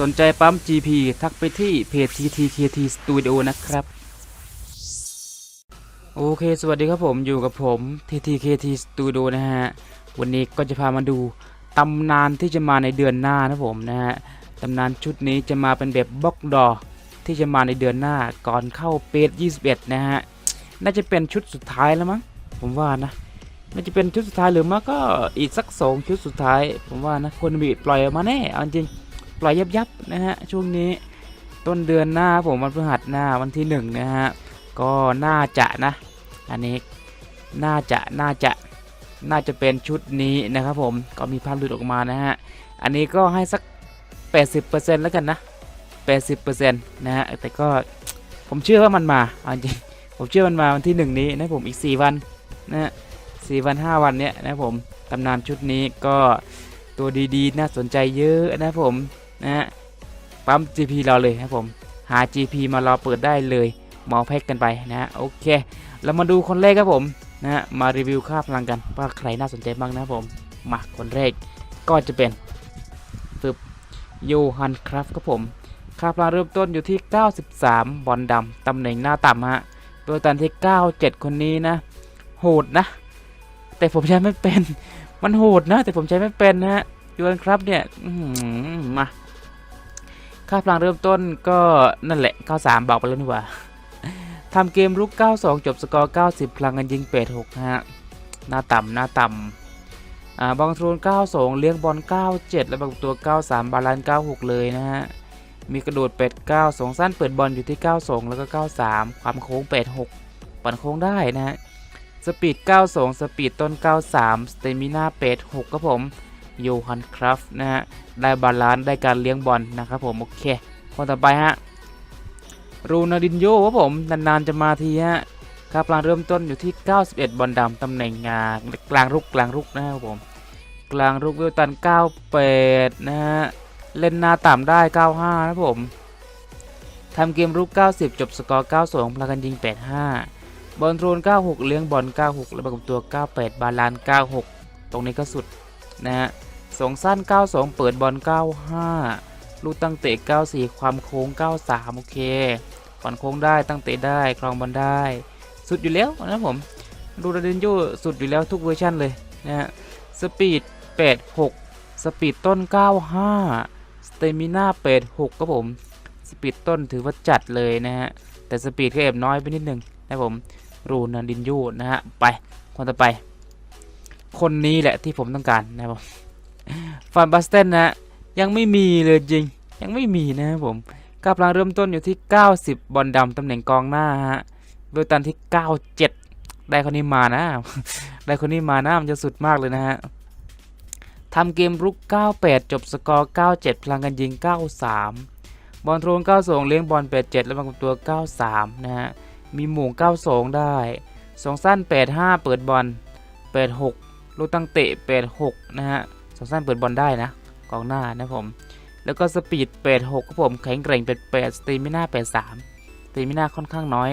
สนใจปั๊ม GP ทักไปที่เพจ TTKT Studio นะครับ โอเค สวัสดีครับผมอยู่กับผม TTKT Studio นะฮะ วันนี้ก็จะพามาดูตำนานที่จะมาในเดือนหน้านะผมนะฮะตำนานชุดนี้จะมาเป็นแบบบล็อกดอที่จะมาในเดือนหน้าก่อนเข้าเปจ21 นะฮะ น่าจะเป็นชุดสุดท้ายแล้วมั้งผมว่านะ น่าจะเป็นชุดสุดท้ายหรือม่ก็อีกสักสองชุดสุดท้าย ผมว่านะควรมีปล่อยออกมาแน่เอาจริง ปล่อยยับยับๆนะฮะช่วงนี้ต้นเดือนหน้าผมวันพฤหัสหน้าวันที่หนึ่งนะฮะก็น่าจะนะอันนี้น่าจะน่าจะน่าจะเป็นชุดนี้นะครับผมก็มีภาพหลุดออกมานะฮะอันนี้ก็ให้สัก 80%แล้วกันนะ 80%นะฮะแต่ก็ผมเชื่อว่ามันมาเอาจริงผมเชื่อมันมาวันที่หนึ่งนี้นะผมอีก 4 วันนะฮะสี่วัน5วันเนี้ยนะผมตำนานชุดนี้ก็ตัวดีๆ น่าสนใจเยอะนะผม นะฮะปั๊ม GP เราเลยครับผมหา GP มารอเปิดได้เลยหมาแพ็กกันไปนะฮะโอเค เรามาดูคนแรกครับผมนะฮะมารีวิวค่าพลังกันว่าใครน่าสนใจบ้างนะผมมาคนแรกก็จะเป็นฟึบโยฮันครับครับผมค่าพลังเริ่มต้นอยู่ที่ 93 บอลดำตำแหน่งหน้าต่ำฮะโดยตันที่ 97 คนนี้นะ โหดนะ แต่ผมใช้ไม่เป็น มันโหดนะ แต่ผมใช้ไม่เป็นนะฮะโยฮันครับเนี่ยมา ค่าพลังเริ่มต้นก็นั่นแหละ 93 บอกไปแล้วนี่ว่าทำเกมรุก 92 จบสกอร์ 90 พลังกันยิงเปด6นะฮะ หน้าต่ำหน้าต่ำอ่าบอลทรน92 เลี้ยงบอล 97 และบางตัว 93 บาลานซ์96 เลยนะฮะ มีกระโดดเป็ด9สองสั้นเปิดบอลอยู่ที่ 92 แล้วก็ 93 ความโค้ง 86 ปั่นโค้งได้นะฮะ สปีด 92 สปีดต้น 93 สเตมิน่าเป็ด6ครับผม โยฮันคราฟนะฮะได้บาลานซ์ได้การเลี้ยงบอลนะครับผมโอเคคนต่อไปฮะรูนาดินโยครับผมนานๆจะมาทีฮะค่าพลังเริ่มต้นอยู่ที่ 91 บอลดำตำแหน่งงากลางรุกกลางรุกนะครับผมกลางรุกวิวตัน 98 นะฮะเล่นหน้าต่ำได้ 95 นะครับผมทำเกมรุก 90 จบสกอร์ 92พลังกันยิง 85 บอลโทรน96 เลี้ยงบอล 96 และประกบตัว 98 บาลาน 96 ตรงนี้ก็สุดนะฮะ สองสั้น 92 เปิดบอล 95 ลูกตั้งเตะ 94 ความโค้ง 93 โอเคผ่อนโค้งได้ตั้งเตะได้ครองบอลได้ สุดอยู่แล้วนะผมดูราเดนโยสุดอยู่แล้วทุกเวอร์ชันเลยนะฮะสปีด 86 สปีดต้น 95 สเตมิน่า86ครับผม สปีดต้นถือว่าจัดเลยนะฮะ แต่สปีดก็แอบน้อยไปนิดนึงนะผมรูนันดินโยนะฮะ ไปคนต่อไป คนนี้แหละที่ผมต้องการนะครับผม ฟานบัสเตนนะยังไม่มีเลยจริง ยังไม่มีนะครับผมกำลังเริ่มต้นอยู่ที่ 90 บอลดำตำแหน่งกองหน้าฮะเวลตันที่ 97 ได้คนนี้มานะ ได้คนนี้มานะมันจะสุดมากเลยนะฮะทำเกมรุก 98 จบสกอร์ 97 พลังกันยิง 93 บอลโทรน92 เลี้ยงบอล 87 และบางตัว 93 นะฮะ มีหมู่ 92 ได้สองสั้น 85 เปิดบอล 86 ลูกตั้งเตะ 86 นะฮะ สองสั้นเปิดบอลได้นะกองหน้านะผม แล้วก็สปีด86ครับผมแข็งแกร่งเป็น8สเตมิน่า83สเตมิน่าค่อนข้างน้อย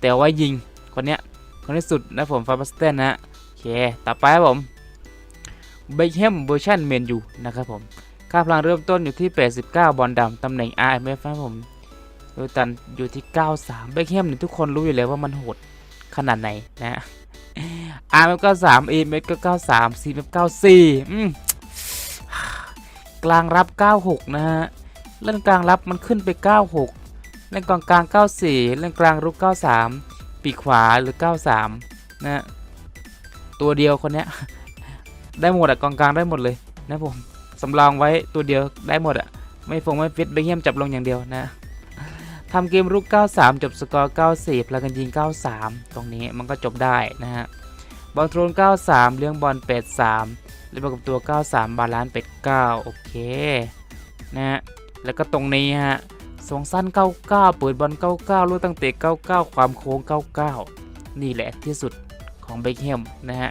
แต่ว่ายิงคนเนี้ยคนที่สุดนะผมฟาบัสเตนนะโอเคต่อไปครับผมเบคแฮมเวอร์ชันเมนยูนะครับผมค่าพลังเริ่มต้นอยู่ที่ 89 บอลดำตำแหน่ง RMF นะครับผมโดยตันอยู่ที่ 93 เบคแฮมเนี่ยทุกคนรู้อยู่แล้วว่ามันโหดขนาดไหนนะ RMF 93 EMF ก็ 93 CMF 94อืม กลางรับ 96 นะฮะ เล่นกลางรับมันขึ้นไป 96 เล่นกองกลาง 94 เล่นกลางรุก 93 ปีกขวาหรือ 93นะฮะตัวเดียวคนเนี้ย ได้หมดอะกองกลางได้หมดเลยนะผมสำรองไว้ตัวเดียวได้หมดอะไม่ฟงไม่ฟิตเบคแฮมจับลงอย่างเดียวนะทำเกมรุก 93 จบสกอร์ 94พลังกันยิง 93 ตรงนี้มันก็จบได้นะฮะบอลโทรน93 เลี้ยงบอล83 เล่นประกบตัว 93 บาลานซ์เป็ด9โอเคนะฮะแล้วก็ตรงนี้ฮะสองสั้น 99 เปิดบอล 99 ลูกตั้งเตะ 99 ความโค้ง 99 นี่แหละที่สุดของเบคแฮมนะฮะ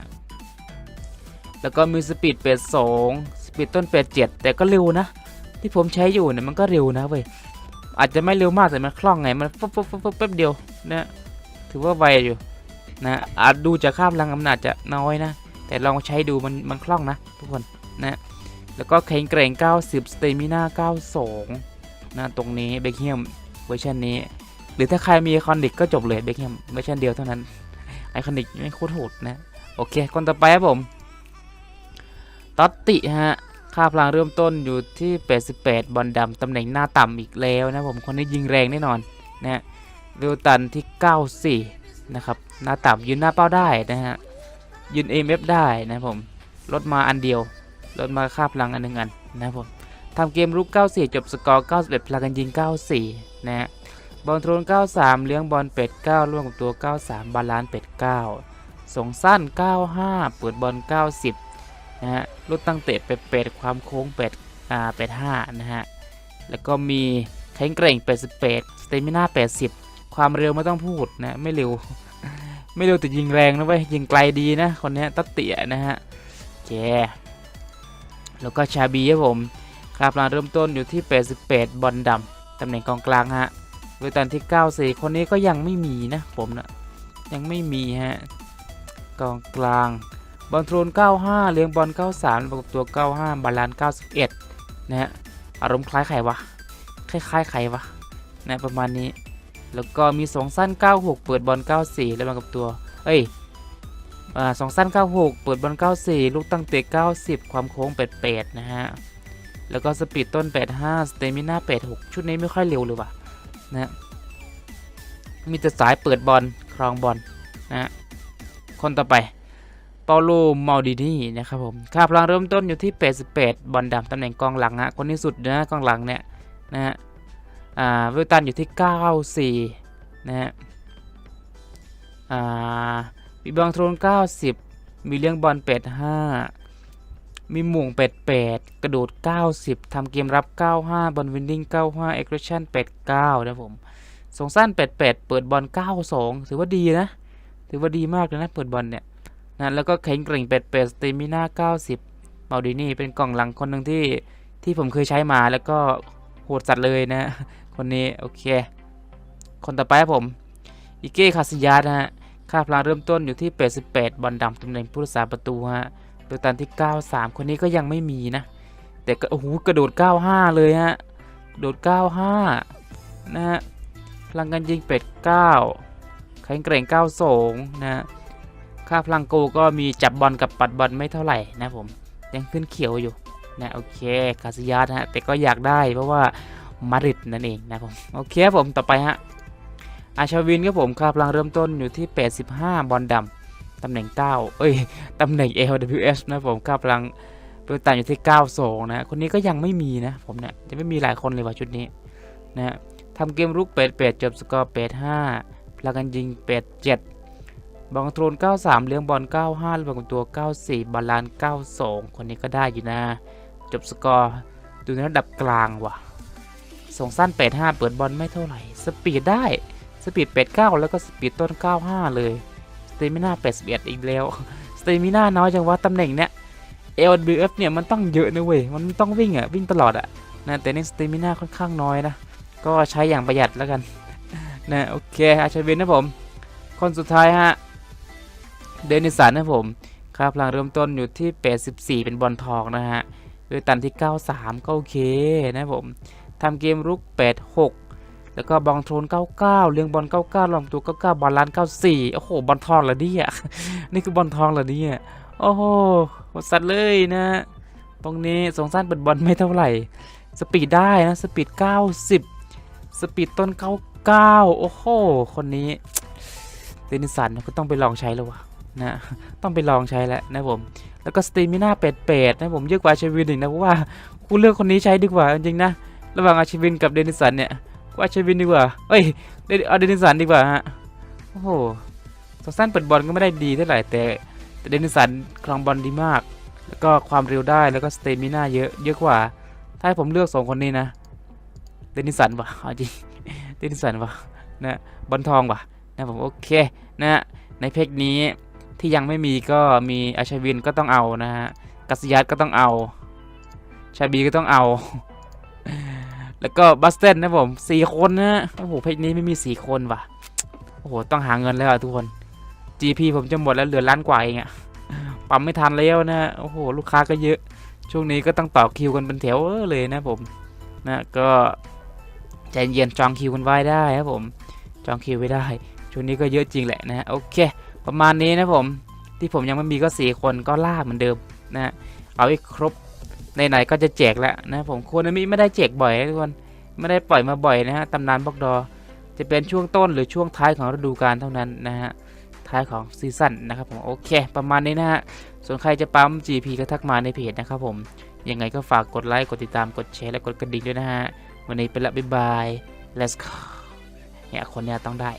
แล้วก็มีสปีดเป็ด2สปีดต้นเป็ด7แต่ก็เร็วนะ ที่ผมใช้อยู่เนี่ยมันก็เร็วนะเว้ย อาจจะไม่เร็วมากแต่มันคล่องไง มันปุ๊บปุ๊บปุ๊บปุ๊บแป๊บเดียวนะ ถือว่าไวอยู่นะอาจดูจากค่าพลังมันอาจจะน้อยนะ แต่ลองใช้ดูมันมันคล่องนะทุกคนนะแล้วก็แข็งแกร่ง 90 สเตมิน่า 92 นะตรงนี้เบคเฮมเวอร์ชันนี้ หรือถ้าใครมีไอคอนิกก็จบเลยเบคเฮมเวอร์ชันเดียวเท่านั้น ไอคอนิกไม่โคตรโหดนะ โอเค คนต่อไปครับผมตอตติฮะ ค่าพลังเริ่มต้นอยู่ที่ 88 บอลดำตำแหน่งหน้าต่ำอีกแล้วนะผมคนนี้ยิงแรงแน่นอนนะวิวตันที่ 94 นะครับ หน้าต่ำยืนหน้าเป้าได้นะฮะ ยืน AMF ได้นะผมลดมาอันเดียวลดมาค่าพลังอันหนึ่งอันนะผมทำเกมรุก 94 จบสกอร์ 91 พลังกันยิง 94 นะฮะบอลโทรน93 เลี้ยงบอลเป็ด 9 ร่วมกับตัว 93 บาลานซ์เป็ด 9 ส่งสั้น 95 เปิดบอล 90 นะฮะลูกตั้งเตะเป็ดเป็ดความโค้งเป็ดอ่าเป็ด 5 นะฮะ แล้วก็มีแข็งแกร่ง 88 สเตมิน่า 80 ความเร็วไม่ต้องพูดนะ ไม่เร็ว ไม่เร็วแต่ยิงแรงนะเว้ยยิงไกลดีนะ คนนี้ตัดเตี่ยนะฮะแกแล้วก็ชาบีครับผมคาพลาเริ่มต้นอยู่ที่ 88 บอลดำตำแหน่งกองกลางฮะเวตันที่ 94 คนนี้ก็ยังไม่มีนะผมนะยังไม่มีฮะกองกลางบอลทรน95 เลี้ยงบอล 93 ประกบตัว 95 บาลานซ์91 นะฮะอารมณ์คล้ายใครวะคล้ายๆใครวะนะประมาณนี้ แล้วก็มี2สั้น 96 เปิดบอล 94 แล้วมากับตัว เอ้ยอ่าสองสั้น 96 เปิดบอล 94 ลูกตั้งเตะ 90 ความโค้ง 88 นะฮะ แล้วก็สปีดต้น 85 สเตมิน่า 86 ชุดนี้ไม่ค่อยเร็วเลยว่ะนะมีแต่สายเปิดบอล ครองบอลนะฮะคนต่อไป เปาโลมาดินีนะครับผม ค่าพลังเริ่มต้นอยู่ที่ 88 บอลดำตำแหน่งกองหลังฮะ คนที่สุดนะกองหลังเนี่ยนะฮะ อ่าเวลตันอยู่ที่ 94 นะฮะ อ่ามีบอลโทรน90 มีเลี้ยงบอล85มีหม่ง88กระโดด 90 ทำเกมรับ 95 บอลวินดิ้ง 95 เอ็กซ์ s ชั่น89 นะผมส่งสั้น 88 เปิดบอล 92 ถือว่าดีนะ ถือว่าดีมากเลยนะ เปิดบอลเนี่ยนะแล้วก็แข็งแกร่ง88สเตมิน่า 90มาดินี่เป็นกล่องหลังคนหนึ่งที่ที่ผมเคยใช้มาแล้วก็โหดสัตว์เลยนะ คนนี้โอเค คนต่อไปครับผมอิเก้คาซิยาสนะฮะค่าพลังเริ่มต้นอยู่ที่ 88 บอลดำตำแหน่งผู้รักษาประตูฮะโดยตันที่ 93 คนนี้ก็ยังไม่มีนะ แต่ก็โอ้โหกระโดด 95 เลยฮะโดด 95 นะฮะพลังการยิงเป็ด9แข็งแกร่ง 92 นะฮะค่าพลังโกก็มีจับบอลกับปัดบอลไม่เท่าไหร่นะผมยังขึ้นเขียวอยู่นะโอเคคาซิยาสนะฮะแต่ก็อยากได้เพราะว่า มาริดนั่นเองนะผมโอเคครับผมต่อไปฮะอาชาวินครับผมค่าพลังเริ่มต้นอยู่ที่ 85 บอลดำตำแหน่ง9เอ้ยตำแหน่ง LWS นะผมค่าพลังเปิดต่างอยู่ที่ 92 นะคนนี้ก็ยังไม่มีนะผมเนี่ยจะไม่มีหลายคนเลยว่ะชุดนี้นะทำเกมรุก88จบสกอร์85พลังกันยิง87บอลโทรน93 เลี้ยงบอล 95แล้วบอลกับตัว 94 บาลาน 92 คนนี้ก็ได้อยู่นะ จบสกอร์ดูในระดับกลางว่ะ ส่งสั้น 85 เปิดบอลไม่เท่าไหร่ สปีดได้ สปีด 89 แล้วก็สปีดต้น 95 เลย สเตมิน่า 81 อีกแล้ว สเตมิน่าน้อยจังว่าตำแหน่งเนี้ย LWF เนี่ยมันต้องเยอะนะเว้ย มันต้องวิ่งอะวิ่งตลอดอะนะแต่นี่สเตมิน่าค่อนข้างน้อยนะ ก็ใช้อย่างประหยัดแล้วกัน นะโอเคอาชาวินนะผม คนสุดท้ายฮะ เดนิสันนะผมค่าพลังเริ่มต้นอยู่ที่ 84 เป็นบอลทองนะฮะ โดยตันที่ 93 ก็โอเคนะผม ทำเกมรุก 86 แล้วก็บอลโทน 99 เลี้ยงบอล 99ลองตัว 99 บอลล้าน 94 โอ้โห บอลทองเหรอเนี่ยนี่คือบอลทองเหรอเนี่ยโอ้โหสัตว์เลยนะ ตรงนี้สงสั้นเปิดบอลไม่เท่าไหร่ สปีดได้นะ สปีด 90 สปีดต้น 99 โอ้โห คนนี้เดนิสันก็ต้องไปลองใช้แล้ววะนะ ต้องไปลองใช้แล้วนะผม แล้วก็สเตมิน่า88นะผมเยอะกว่าอาชวินอีกนะเพราะว่ากูเลือกคนนี้ใช้ดีกว่าจริงๆนะ ระหว่างอาชวินกับเดนิสันเนี่ยกูอาชวินดีกว่าเอ้ยเดอาเดนิสันดีกว่าฮะโอ้โหสองสั้นเปิดบอลก็ไม่ได้ดีเท่าไหร่แต่แต่เดนิสันครองบอลดีมาก แล้วก็ความเร็วได้แล้วก็สเตมิน่าเยอะเยอะกว่า ถ้าให้ผมเลือกสองคนนี้นะเดนิสันวะเอาจริงเดนิสันวะนะบอลทองวะนะผมโอเคนะในเพกนี้ที่ยังไม่มีก็มีอาชวินก็ต้องเอานะฮะกัสยัตก็ต้องเอา ชาบีก็ต้องเอา แล้วก็บัสเตนนะผมสี่คนนะโอ้โหเพกนี้ไม่มีสี่คนว่ะโอ้โหต้องหาเงินแล้วอะทุกคน GP ผมจะหมดแล้วเหลือล้านกว่าเองอะปั๊มไม่ทันแล้วนะโอ้โหลูกค้าก็เยอะ ช่วงนี้ก็ต้องต่อคิวกันเป็นแถวเลยนะผมนะก็ใจเย็นจองคิวกันไว้ได้ครับผม จองคิวไว้ได้ ช่วงนี้ก็เยอะจริงแหละนะโอเค ประมาณนี้นะผม ที่ผมยังไม่มีก็สี่คนก็ล่าเหมือนเดิมนะฮะเอาให้ครบ ไหนๆก็จะแจกแล้วนะผมควรมีไม่ได้แจกบ่อยนะทุกคนไม่ได้ปล่อยมาบ่อยนะฮะตำนานบล็อกดอ จะเป็นช่วงต้นหรือช่วงท้ายของฤดูกาลเท่านั้นนะฮะท้ายของซีซั่นนะครับผมโอเค ประมาณนี้นะฮะส่วนใครจะปั๊ม GP ก็ทักมาในเพจนะครับผมยังไงก็ฝากกดไลค์กดติดตามกดแชร์และกดกระดิ่งด้วยนะฮะวันนี้ไปละบ๊ายบาย let's go เนี่ยคนเนี้ยต้องได้